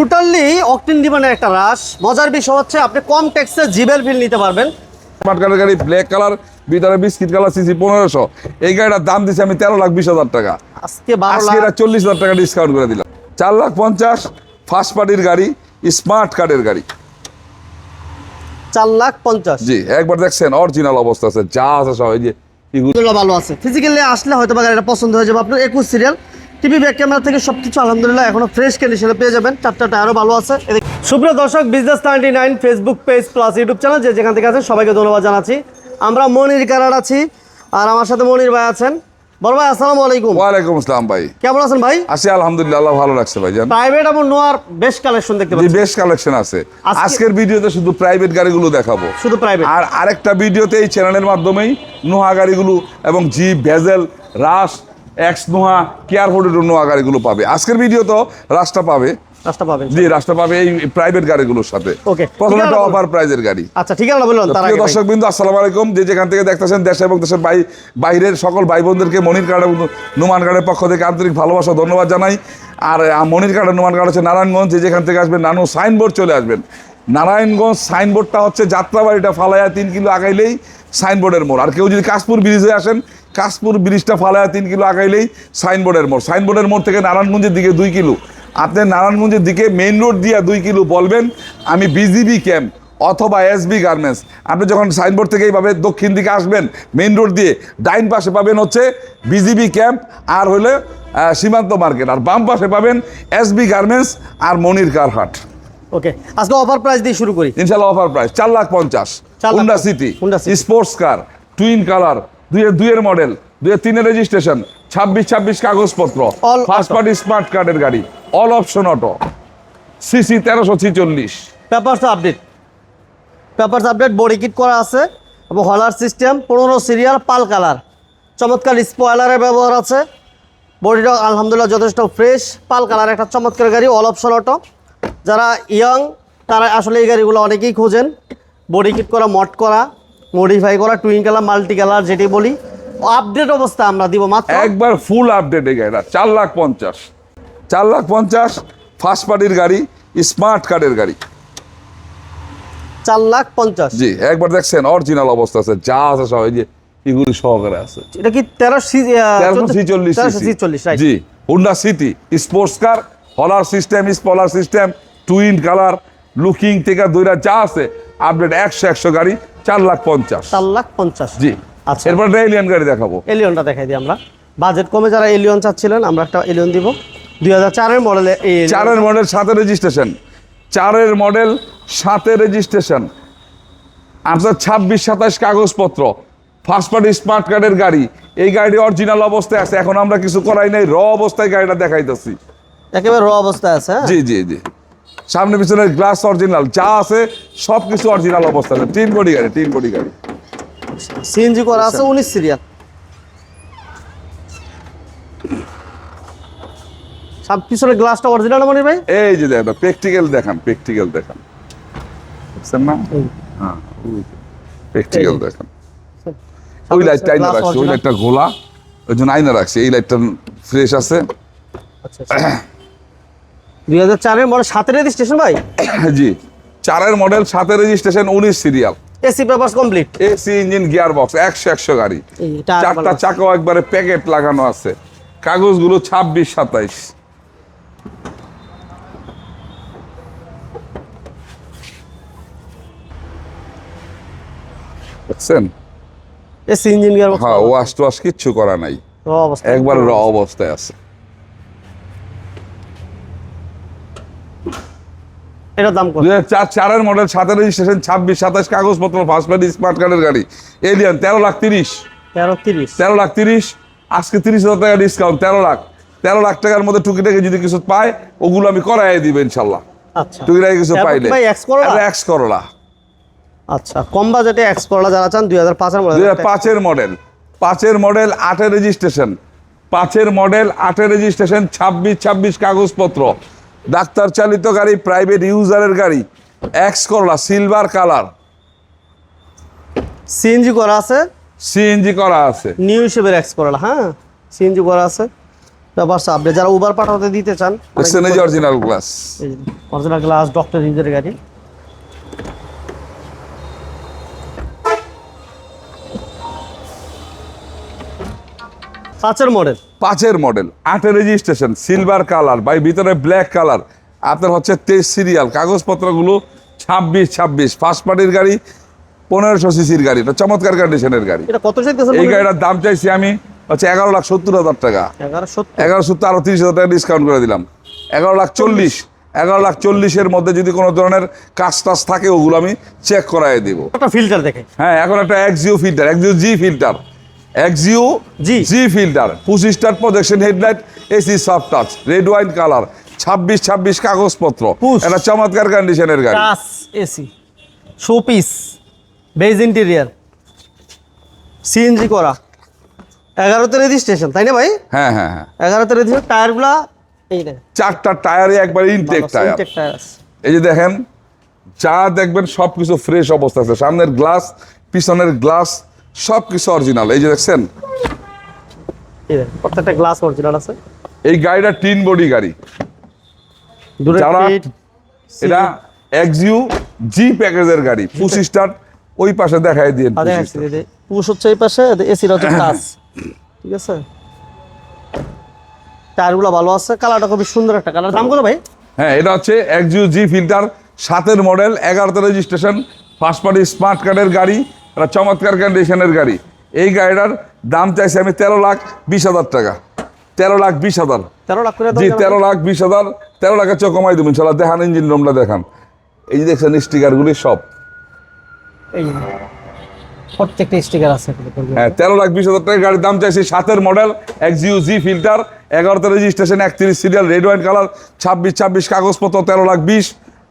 Totally octane ডিমান্ডের একটা রাশ। মজার বিষয় হচ্ছে আপনি কম ট্যাক্সে জিবের বিল নিতে পারবেন। স্মার্ট কার্ডের গাড়ি ব্ল্যাক কালার ভিতরে বিস্কিট কালার সিসি পনেরোশো। এই গাড়িটার দাম দিচ্ছি আমি তেরো লাখ বিশ হাজার টাকা। আজকে আজকে লাখ। এটা চল্লিশ হাজার টাকা ডিসকাউন্ট করে দিলাম। চার লাখ পঞ্চাশ ফার্স্ট পার্টির গাড়ি স্মার্ট কার্ডের গাড়ি। চার লাখ পঞ্চাশ। জি একবার দেখছেন অরিজিনাল অবস্থা আছে যা আছে সব এই যে ভালো আছে। ফিজিক্যালি আসলে হয়তো বা গাড়িটা পছন্দ হয়ে যাবে। আপনার একুশ সিরিয়াল টিভি ব্যাক ক্যামেরা থেকে সব কিছু আলহামদুলিল্লাহ এখনও ফ্রেশ কন্ডিশনে পেয়ে যাবেন। চারটা টায়ারও ভালো আছে। সুপ্রিয় দর্শক business ninety nine Facebook page plus YouTube channel যে যেখান থেকে আছেন সবাইকে ধন্যবাদ জানাচ্ছি। আমরা মনির কারার আছি আর আমার সাথে মনির ভাই আছেন। বড় ভাই আসসালামু আলাইকুম। ওয়ালাইকুম আসসালাম ভাই। কেমন আছেন ভাই? আছি আলহামদুলিল্লাহ আল্লাহ ভালো রাখছে ভাই জান। প্রাইভেট এবং নোয়ার বেশ কালেকশন দেখতে জি পাচ্ছি। বেশ কালেকশন আছে। আজকে- আজকের ভিডিওতে শুধু প্রাইভেট গাড়িগুলো দেখাবো। শুধু প্রাইভেট আর আরেকটা ভিডিওতে এই চ্যানেলের মাধ্যমেই নোহা গাড়িগুলো এবং jeep Vezel Rush X Noah care হোল্ডের Noah গাড়িগুলো পাবে। আজকের ভিডিও তো পাবে। রাস্তা জি পাবে এই প্রাইভেট গাড়িগুলোর সাথে। Okay. প্রথমে একটা অফার প্রাইজের গাড়ি। আচ্ছা ঠিকানা বলুন তার আগে দর্শক বিন্দু আসসালামু আলাইকুম। যে যেখান থেকে দেখতেছেন দেশে এবং দেশের বাই বাইরের সকল ভাই বোনদেরকে মনির কার্ড এবং নুমান কার্ডের পক্ষ থেকে আন্তরিক ভালোবাসা ধন্যবাদ জানাই। আর মনির কার্ড নুমান কার্ড হচ্ছে নারায়ণগঞ্জ। যে যেখান থেকে আসবেন নানু সাইনবোর্ড চলে আসবেন। নারায়ণগঞ্জ সাইনবোর্ডটা হচ্ছে যাত্রাবাড়িটা ফালায়া তিন কিলো আগাইলেই সাইনবোর্ডের মোড়। আর কেউ যদি কাশপুর ব্রিজে আসেন কাশপুর ব্রিজটা ফালায়া তিন কিলো আগাইলেই সাইনবোর্ডের মোড়। সাইনবোর্ডের মোড় থেকে নারায়ণগঞ্জের দিকে দুই কিলো। আপনি নারায়ণগঞ্জের দিকে মেইন রোড দিয়ে দুই কিলো বলবেন আমি বিজিবি ক্যাম্প অথবা এসবি গার্মেন্টস। আপনি যখন সাইনবোর্ড থেকে এইভাবে দক্ষিণ দিকে আসবেন মেইন রোড দিয়ে ডাইন পাশে পাবেন হচ্ছে বিজিবি ক্যাম্প আর হলে সীমান্ত মার্কেট। আর বাম পাশে পাবেন এসবি গার্মেন্টস আর মনির কারহাট। ওকে আজকে অফার প্রাইস দিয়ে শুরু করি। ইনশাল্লাহ অফার প্রাইস চার লাখ পঞ্চাশ। Honda City sports car twin colour দুইয়ের দুইয়ের মডেল দুইয়ের তিনের রেজিস্ট্রেশন ছাব্বিশ ছাব্বিশ কাগজপত্র ফার্স্ট পার্টি স্মার্ট কার্ডের গাড়ি অল অপশন অটো সিসি তেরোশো ছিচল্লিশ। Papers update papers update body kit করা আছে এবং হলার সিস্টেম পনেরো সিরিয়াল পাল কালার চমৎকার স্পয়লারের ব্যবহার আছে। বডিটা আলহামদুলিল্লাহ যথেষ্ট ফ্রেশ পাল কালার একটা চমৎকার গাড়ি অল অপশন অটো যারা ইয়াং তারা আসলে এই গাড়িগুলো অনেকেই খোঁজেন। বডি কিট করা মড করা। মডিফাই করা টুইন কালার মাল্টি কালার যেটি বলি আপডেট অবস্থা আমরা দিব মাত্র। একবার ফুল আপডেট এই গাড়িটা চার লাখ পঞ্চাশ। চার লাখ পঞ্চাশ ফার্স্ট পার্টির গাড়ি স্মার্ট কার্ডের গাড়ি। চার লাখ পঞ্চাশ। জি একবার দেখছেন অরিজিনাল অবস্থা আছে যা আছে সব এই যে এগুলি সহকারে আছে। এটা কি তেরো তেরোশো ছিচল্লিশ G Honda City sports car হলার system spoiler system twin colour looking থেকে দুইটা যা আছে আপডেট একশো একশো গাড়ি চার লাখ পঞ্চাশ। চার লাখ পঞ্চাশ। জি। আচ্ছা। এরপর এলিয়ান গাড়ি দেখাবো। এলিয়নটা দেখাই দিই আমরা। বাজেট কমে যারা এলিয়ন চাচ্ছিলেন আমরা একটা এলিয়ন দিব। দুই হাজার চারের মডেলে এই চারের মডেল সাথে রেজিস্ট্রেশন চারের মডেল সাথে রেজিস্ট্রেশন আপনার ছাব্বিশ সাতাশ কাগজপত্র। ফার্স্ট পার্টি স্মার্ট কার্ডের গাড়ি। এই গাড়ি অরিজিনাল অবস্থায় আছে। এখন আমরা কিছু করাই নাই। র অবস্থায় গাড়িটা দেখাইতেছি। একেবারে র অবস্থায় আছে হ্যাঁ? জি জি জি। সামনে পিছনে গ্লাস অরিজিনাল যা আছে সব কিছু অরিজিনাল অবস্থা তিন কোটি গাড়ি তিন কোটি গাড়ি। সিএনজি করা আছে উনিশ সিরিয়াল সব গ্লাসটা অরিজিনাল মনে ভাই? এই যে দেখেন প্র্যাকটিক্যাল দেখান প্র্যাকটিক্যাল দেখান। বুঝছেন না? হ্যাঁ প্র্যাকটিক্যাল দেখান। ওই লাইটটা আইনা রাখছি ওই লাইটটা ঘোলা ওই জন্য আইনা রাখছি এই লাইটটা ফ্রেশ আছে। আচ্ছা, দুই হাজার চারের মডেল সাতের রেজিস্ট্রেশন ভাই? জি। চারের মডেল রেজিস্ট্রেশন উনিশ serial AC paper complete AC engine gear box একশো একশো গাড়ি। চারটা চাকাও একবারে প্যাকেট লাগানো আছে। কাগজগুলো ছাব্বিশ সাতাইশ। বুঝছেন এসি ইঞ্জিন গিয়ার হ্যাঁ ওয়াশ টোয়াশ কিচ্ছু করা নাই। একবার র অবস্থায় আছে। এটার দাম কত? মডেল রেজিস্ট্রেশন ছাব্বিশ সাতাশ কাগজপত্র ফার্স্ট পার্টি স্মার্ট কার্ডের গাড়ি। এলিয়ান লাখ লাখ তিরিশ আজকে তিরিশ হাজার টাকা ডিসকাউন্ট তেরো লাখ। তেরো লাখ টাকার মধ্যে টুকিটাকি যদি কিছু পায় ওগুলো আমি দিব আচ্ছা। টুকিটাকি কিছু তেরো পাইলে। ভাই এক্স করলা এক্স করলা আচ্ছা কম বাজেটে এক্স করলা যারা চান মডেল মডেল পাঁচের মডেল আটের রেজিস্ট্রেশন পাঁচের মডেল আটের রেজিস্ট্রেশন ছাব্বিশ ছাব্বিশ কাগজপত্র। ডাক্তার চালিত গাড়ি প্রাইভেট ইউজারের গাড়ি X Corolla silver colour CNG করা আছে? সিএনজি করা আছে। নিউ হিসেবে এক্স করলা হ্যাঁ? সিএনজি করা আছে। ব্যাপার আপনি যারা উবার পাঠাতে দিতে চান original glass original glass doctor ইঞ্জিনের গাড়ি। পাঁচের মডেল। পাঁচের মডেল আটের রেজিস্ট্রেশন সিলভার কালার বাই ভিতরে ব্ল্যাক কালার আপনার হচ্ছে তেইশ সিরিয়াল কাগজপত্রগুলো ছাব্বিশ ছাব্বিশ। ফার্স্ট পার্টির গাড়ি পনেরোশো সিসির গাড়ি এটা চমৎকার কন্ডিশনের গাড়ি। এই গাড়িটার দাম চাইছি আমি হচ্ছে এগারো লাখ সত্তর হাজার টাকা। এগারো সত্তর। আরও তিরিশ হাজার টাকা ডিসকাউন্ট করে দিলাম। এগারো লাখ চল্লিশ এগারো লাখ চল্লিশের মধ্যে যদি কোনো ধরনের কাজ টাজ থাকে ওগুলো আমি চেক করাই দিব। একটা ফিল্টার দেখে। হ্যাঁ এখন একটা Axio filter Axio G filter Axio G. G filter পঁচিশ star projection headlight AC soft touch red wine colour ছাব্বিশ ছাব্বিশ কাগজপত্র। একটা চমৎকার কন্ডিশনের গাড়ি। Touch AC showpiece beige interior CNG করা। এগারোতে রেজিস্ট্রেশন তাই না ভাই? হ্যাঁ হ্যাঁ হ্যাঁ। এগারোতে রেজিস্ট্রেশন টায়ারগুলা এই দেখেন। চারটা টায়ারে একবার ইনটেক টায়ার। এই যে দেখেন যা দেখবেন সব কিছু ফ্রেশ অবস্থা আছে। সামনের গ্লাস পিছনের গ্লাস সব কিছু অরিজিনাল এই যে দেখছেন? প্রত্যেকটা গ্লাস অরিজিনাল আছে। এই গাড়িটা টিন বডি গাড়ি। যারা- এটা এক্সিউ জি প্যাকেজের গাড়ি পঁচিশ স্টার ওই পাশে দেখাই দিয়ে আরে পুশ হচ্ছে এই পাশে এসির হচ্ছে টাচ ঠিক আছে? টায়ারগুলো ভালো আছে কালারটা খুবই সুন্দর একটা কালার দাম কত ভাই? হ্যাঁ এটা হচ্ছে এক্সিউ জি ফিল্টার সাতের মডেল এগারোতে রেজিস্ট্রেশন ফার্স্ট পার্টি স্মার্ট কার্ডের গাড়ি এটা চমৎকার কন্ডিশনের গাড়ি। এই গাড়িটার দাম চাইছি আমি তেরো লাখ বিশ হাজার টাকা। তেরো লাখ বিশ হাজার। তেরো লাখ জি তেরো লাখ বিশ হাজার। তেরো লাখের চেয়ে কমাই দেবেন ইনশাল্লাহ। দেখান ইঞ্জিন রুমটা দেখান। এই যে দেখছেন স্টিকারগুলি সব। প্রত্যেকটা স্টিকার আছে। হ্যাঁ তেরো লাখ বিশ হাজার টাকা গাড়ির দাম চাইছি সাতের মডেল এক্সিউ জি ফিল্টার এগারোতে রেজিস্ট্রেশন একত্রিশ সিরিয়াল রেড ওয়াইন কালার ছাব্বিশ ছাব্বিশ কাগজপত্র তেরো লাখ বিশ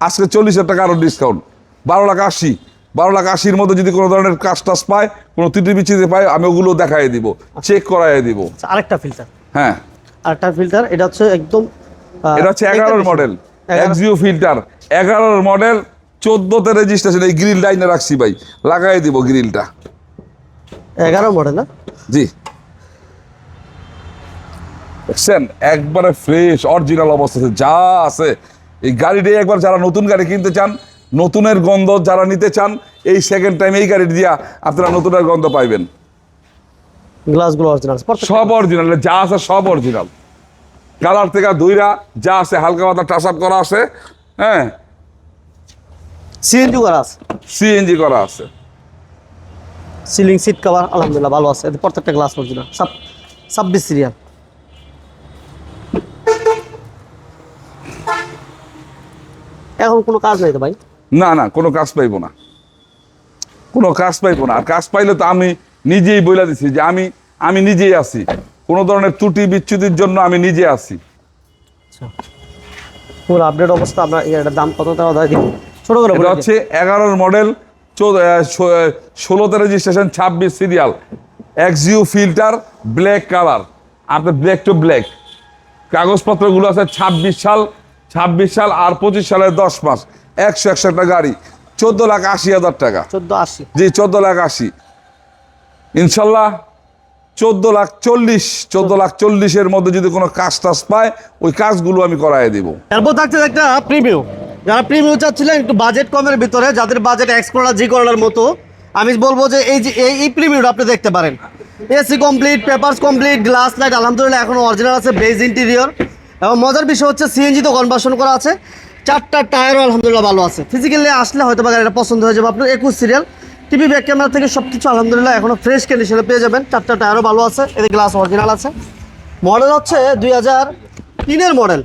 আজকে চল্লিশ হাজার টাকা আরও ডিসকাউন্ট বারো লাখ আশি। বারো লাখ আশির মধ্যে যদি কোনো ধরনের কাজ টাজ পায় কোনো ত্রুটি বিচ্ছিতে পায় আমি ওগুলো দেখাই দিব চেক করাই দিব। আচ্ছা, আরেকটা ফিল্টার হ্যাঁ। আরেকটা ফিল্টার এটা হচ্ছে একদম এটা হচ্ছে এগারোর মডেল এক্সিও ফিল্টার এগারোর মডেল চোদ্দোতে রেজিস্ট্রেশন এই গ্রিল লাইনে রাখছি ভাই লাগাই দিব গ্রিলটা এগারো মডেল না? জি। দেখছেন? একবারে ফ্রেশ অরিজিনাল অবস্থাতে যা আছে। এই গাড়িটাই একবার যারা নতুন গাড়ি কিনতে চান নতুনের গন্ধ যারা নিতে চান এই সেকেন্ড টাইম এই গাড়ি দিয়া আপনারা নতুনের গন্ধ পাইবেন। গ্লাসগুলো অরিজিনাল সব অরিজিনাল যা আছে সব অরিজিনাল কালার থেকে দুইরা যা আছে হালকা পাতা টাচ আপ করা আছে হ্যাঁ? সিএনজি করা আছে। সিএনজি করা আছে। সিলিং সিট কভার আলহামদুলিল্লাহ ভালো আছে। প্রত্যেকটা গ্লাস অরিজিনাল সব ছাব্বিশ সিরিয়াল এখন কোনো কাজ নাই তো ভাই? না না কোনো কাজ পাইবো না। কোনো কাজ পাইবো না। আর কাজ পাইলে তো আমি নিজেই বলে দিছি যে আমি আমি নিজেই আছি। কোনো ধরনের ত্রুটি বিচ্যুতির জন্য আমি নিজে আছি। আচ্ছা। পুরো আপডেট অবস্থা আপনার এটার দাম কত টাকা দেয় দিন ছোট করে এটা হচ্ছে এগারোর মডেল ষোলোতে রেজিস্ট্রেশন ছাব্বিশ serial Axio filter black colour আপনার ব্ল্যাক টু ব্ল্যাক কাগজপত্রগুলো আছে ছাব্বিশ সাল ছাব্বিশ সাল আর পঁচিশ সালের দশ মাস। একশো একশো একটা গাড়ি চোদ্দ লাখ আশি হাজার টাকা। চোদ্দ আশি। জি চোদ্দ লাখ আশি। ইনশাল্লাহ চোদ্দ লাখ চল্লিশ চোদ্দ লাখ চল্লিশের মধ্যে যদি কোনো কাজ টাজ পায় ওই কাজগুলো আমি করাই দিব। এরপর থাকছে একটা প্রিমিউ যারা প্রিমিউ চাচ্ছিলেন একটু বাজেট কমের ভিতরে যাদের বাজেট এক্স করোলা জি করোলার মতো আমি বলব যে এই যে এই এই প্রিমিউটা আপনি দেখতে পারেন। AC complete papers complete glass light আলহামদুলিল্লাহ এখনও অরিজিনাল আছে বেজ ইন্টেরিয়র এবং মজার বিষয় হচ্ছে সিএনজি তো কনভার্সন করা আছে। চারটা টায়ারও আলহামদুলিল্লাহ ভালো আছে। ফিজিক্যালি আসলে হয়তো বা গাড়িটা পছন্দ হয়ে যাবে। আপনার একুশ সিরিয়াল টিভি ব্যাক ক্যামেরা থেকে সব কিছু আলহামদুলিল্লাহ এখনও ফ্রেশ কন্ডিশনে পেয়ে যাবেন। চারটা টায়ারও ভালো আছে। এদের গ্লাস অরিজিনাল আছে। মডেল হচ্ছে দুই হাজার তিনের মডেল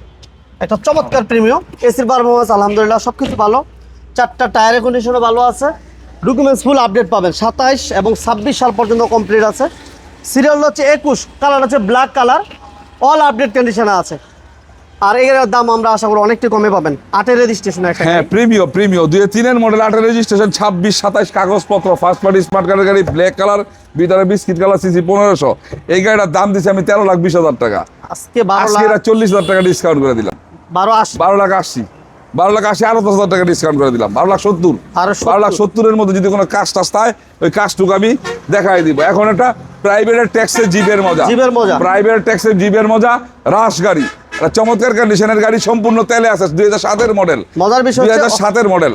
একটা চমৎকার প্রিমিয়াম এসির পারফরমেন্স আলহামদুলিল্লাহ সব কিছু ভালো। চারটা টায়ারের কন্ডিশনও ভালো আছে। ডকুমেন্টস ফুল আপডেট পাবেন। সাতাইশ এবং ছাব্বিশ সাল পর্যন্ত কমপ্লিট আছে। সিরিয়াল হচ্ছে একুশ। কালার হচ্ছে ব্ল্যাক কালার অল আপডেট কন্ডিশনে আছে। আর এর দাম আমরা আশা করি অনেকটা কমে পাবেন। আটের রেজিস্ট্রেশন একটা হ্যাঁ প্রিমিও প্রিমিও দুই তিনের মডেল আটের রেজিস্ট্রেশন ছাব্বিশ সাতাশ কাগজপত্র ফার্স্ট পার্টি স্মার্ট কার্ডের গাড়ি ব্ল্যাক কালার ভিতরে বিস্কিট কালার সিসি পনেরোশো। এই গাড়িটার দাম দিচ্ছি আমি তেরো লাখ বিশ হাজার টাকা। আজকে বারো লাখ চল্লিশ হাজার টাকা ডিসকাউন্ট করে দিলাম। বারো আশি। বারো লাখ আশি। বারো লাখ আশি আরও দশ হাজার টাকা ডিসকাউন্ট করে দিলাম। বারো লাখ সত্তর। আরও বারো লাখ সত্তরের মধ্যে যদি কোনো কাজ টাজ থাকে ওই কাজটুকু আমি দেখাই দিব। এখন একটা প্রাইভেটের ট্যাক্সের জিপের মজা। জিপের মজা। প্রাইভেট ট্যাক্সের জিপের মজা রাশ গাড়ি। চমৎকার কন্ডিশনের গাড়ি সম্পূর্ণ তেলে আছে দুই হাজার সাতের মডেল মজার বিষয় দুই হাজার সাতের মডেল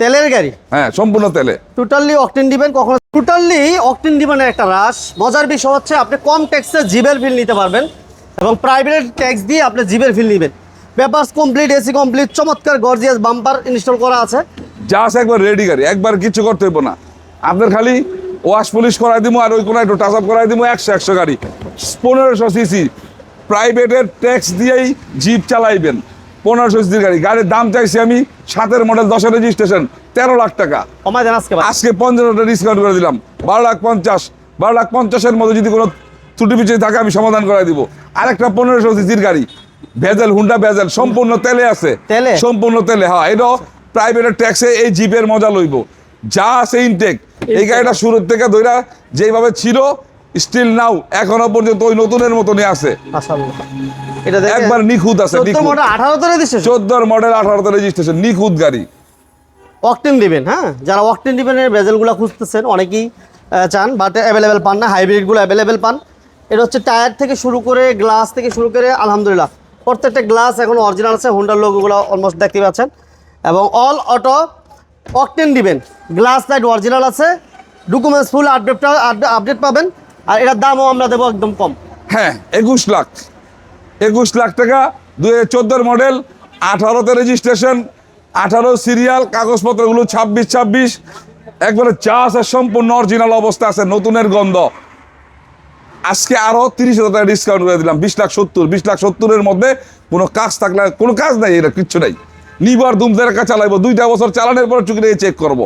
তেলের গাড়ি? হ্যাঁ সম্পূর্ণ তেলে। টোটালি অকটেন দিবেন কখনো টোটালি অকটেন দিবেনের একটা রাশ মজার বিষয় হচ্ছে আপনি কম ট্যাক্সে জিবের ফিল নিতে পারবেন এবং প্রাইভেট ট্যাক্স দিয়ে আপনি জিবের ফিল নেবেন। পেপারস কমপ্লিট এসি কমপ্লিট চমৎকার গর্জিয়াস বাম্পার ইনস্টল করা আছে। আছে একবার রেডি গাড়ি একবার কিছু করতে হইব না। আপনার খালি ওয়াশ পলিশ করাই দিব আর ওই কোনো একটু টাচ আপ করাই দিব একশো একশো গাড়ি। পনেরোশো সিসি প্রাইভেটের ট্যাক্স দিয়েই জিপ চালাইবেন। পনেরোশো সিসির গাড়ি। গাড়ির দাম চাইছি আমি সাতের মডেল দশের রেজিস্ট্রেশন তেরো লাখ টাকা। আজকে ভাই। আজকে ডিসকাউন্ট করে দিলাম। বারো লাখ পঞ্চাশ। বারো লাখ পঞ্চাশের মধ্যে যদি কোনো ত্রুটি পিছিয়ে থাকে আমি সমাধান করে দিব। আরেকটা পনেরোশো সিসির গাড়ি। ভেজেল হুন্ডা ভেজেল সম্পূর্ণ তেলে আছে। তেলে? সম্পূর্ণ তেলে হ্যাঁ। এটাও প্রাইভেটের ট্যাক্সে এই জিপের মজা লইব। যা আছে ইনটেক এই গাড়িটা শুরুর থেকে ধইরা যেইভাবে ছিল স্টিল নাও এখনও পর্যন্ত ওই নতুনের মতনই আছে। একবার নিখুঁত আছে চোদ্দোর মডেল আঠারোতে রেজিস্ট্রেশন নিখুঁত গাড়ি। অকটেন দিবেন হ্যাঁ? যারা অকটেন দিবেনের বেজেলগুলো খুঁজতেছেন অনেকেই চান বাট অ্যাভেলেবেল পান না হাইব্রিডগুলো অ্যাভেলেবেল পান। এটা হচ্ছে টায়ার থেকে শুরু করে গ্লাস থেকে শুরু করে আলহামদুলিল্লাহ প্রত্যেকটা গ্লাস এখন অরিজিনাল আছে হোন্ডার লোগোগুলো অলমোস্ট দেখতে পাচ্ছেন। এবং অল অটো অকটেন দিবেন। গ্লাস লাইট অরিজিনাল আছে ডকুমেন্টস ফুল আপডেটটা আপডেট পাবেন। আর এটার দামও আমরা দেবো একদম কম। হ্যাঁ একুশ লাখ। একুশ লাখ টাকা, দুই হাজার মডেল, আঠারোতে রেজিস্ট্রেশন আঠারো সিরিয়াল কাগজপত্রগুলো ছাব্বিশ ছাব্বিশ। একবারে চা আছে সম্পূর্ণ অরিজিনাল অবস্থা আছে, নতুনের গন্ধ। আজকে আরও তিরিশ হাজার টাকা ডিসকাউন্ট করে দিলাম, বিশ লাখ সত্তর। বিশ লাখ সত্তরের মধ্যে কোনো কাজ থাকলে কোনো কাজ নাই এটা কিচ্ছু নাই। নিবার দুমদের একা চালাইবো, দুইটা বছর চালানোর পর চুকি চেক করব।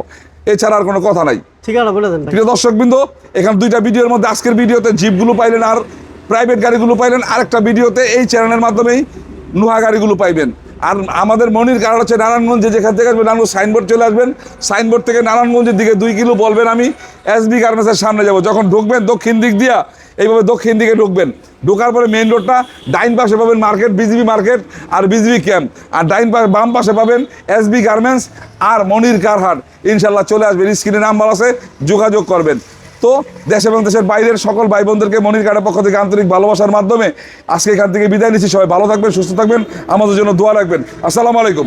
এছাড়া আর কোনো কথা নাই। ঠিকানা বলে দেন। প্রিয় দর্শকবৃন্দ এখানে দুইটা ভিডিওর মধ্যে আজকের ভিডিওতে জিপগুলো পাইলেন আর প্রাইভেট গাড়িগুলো পাইলেন। আরেকটা ভিডিওতে এই চ্যানেলের মাধ্যমেই নুহা গাড়িগুলো পাইবেন। আর আমাদের মনির কারণ হচ্ছে নারায়ণগঞ্জে যেখান থেকে আসবেন নারায়ণগঞ্জ সাইনবোর্ড চলে আসবেন। সাইনবোর্ড থেকে নারায়ণগঞ্জের দিকে দুই কিলো বলবেন আমি এসবি গার্মেন্টসের সামনে যাব। যখন ঢুকবেন দক্ষিণ দিক দিয়া, এইভাবে দক্ষিণ দিকে ঢুকবেন। ঢোকার পরে মেইন রোডটা ডাইন পাশে পাবেন মার্কেট বিজিবি মার্কেট আর বিজিবি ক্যাম্প আর ডাইন পাশে বাম পাশে পাবেন এসবি গার্মেন্টস আর মনির কারহাট। ইনশাল্লাহ চলে আসবেন। স্ক্রিনে নাম্বার আছে, যোগাযোগ করবেন। তো দেশ এবং দেশের বাইরের সকল ভাই বোনদেরকে মনির কাটার পক্ষ থেকে আন্তরিক ভালোবাসার মাধ্যমে আজকে এখান থেকে বিদায় নিচ্ছি। সবাই ভালো থাকবেন, সুস্থ থাকবেন। আমাদের জন্য দোয়া রাখবেন। আসসালামু আলাইকুম।